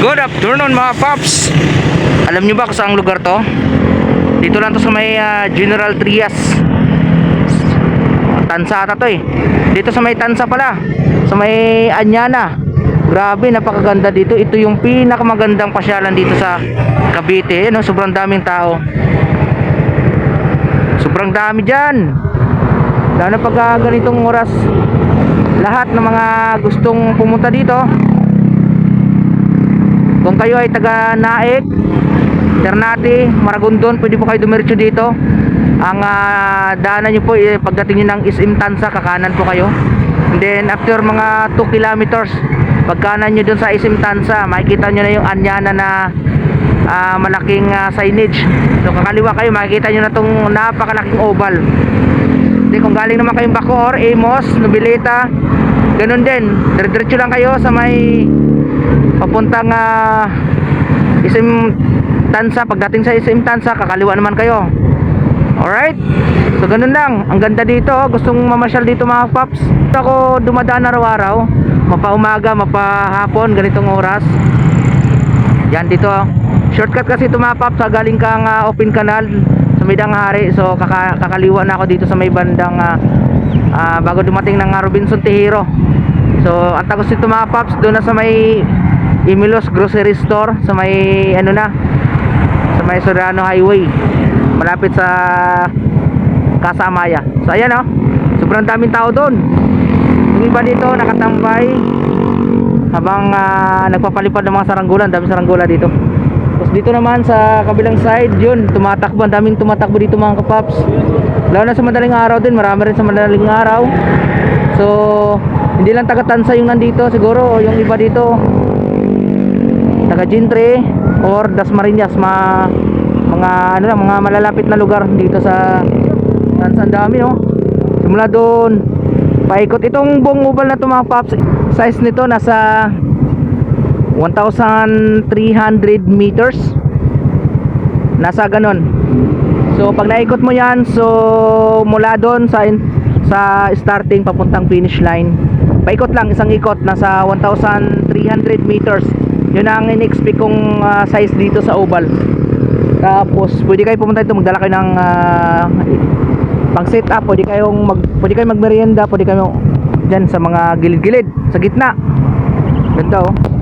Good afternoon mga paps. Alam nyo ba kung saan lugar to? Dito lang to sa may ah, General Trias. Tansa ata to eh. Dito sa may Tansa pala. Sa may Anyana. Grabe napakaganda dito. Ito yung pinakamagandang pasyalan dito sa Cavite. Ano, Sobrang daming tao. Sobrang dami dyan. Lalo pag ah, ganitong oras Lahat ng mga gustong pumunta dito kung kayo ay taga Naik, Ternate, Maragondon, pwede po kayo dumiretso dito. Ang ah, daanan nyo po eh, pagdating nyo ng Isim Tansa, kakanan po kayo. And then after mga 2 kilometers, pagkanan nyo dun sa Isim Tansa, makikita nyo na yung anyana na ah, malaking ah, signage. So kakaliwa kayo, makikita nyo na tong napakalaking oval. Hindi kung galing naman kayong Bacoor, Amos, Nobileta, ganun din. Diretso lang kayo sa may papuntang ah, Isim Tansa pagdating sa Isim Tansa kakaliwa naman kayo. Alright? So ganun lang. Ang ganda dito oh. gustong mamasyal dito mga paps. Ako dumadaan araw-araw. Mapaumaga mapahapon ganitong oras. Yan dito oh. shortcut kasi ito mga paps galing kang ah, open canal sa Midang Hari. So kaka- kakaliwa na ako dito sa may bandang ah, ah, bago dumating ng ah, Robinson Tejero So, ang tagos nito mga paps, doon na sa may Imilos Grocery Store, sa may ano na, sa may Soriano Highway, malapit sa Casa Amaya. So, ayan oh, sobrang daming tao doon. Yung iba dito nakatambay habang ah, nagpapalipad ng mga saranggola, ang daming saranggola dito. Tapos dito naman sa kabilang side, yun, tumatakbo, ang daming tumatakbo dito mga kapaps. Lalo na sa madaling araw din, marami rin sa madaling araw. So, hindi lang taga Tansa yung nandito, siguro yung iba dito taga Gintre or Dasmariñas, ma mga ano lang, mga malalapit na lugar dito sa Tansa ang dami no. Simula doon paikot itong buong oval na to mga paps, size nito nasa 1,300 meters. Nasa ganon. So pag naikot mo 'yan, so mula doon sa sa starting papuntang finish line, paikot lang isang ikot nasa 1,300 meters. 'Yun ang in-expect kong ah, size dito sa oval. Tapos pwede kayo pumunta dito magdala kayo ng ah, pang set up, pwede kayong mag pwede kayong magmerienda, pwede kayo diyan sa mga gilid-gilid, sa gitna. Ganda oh.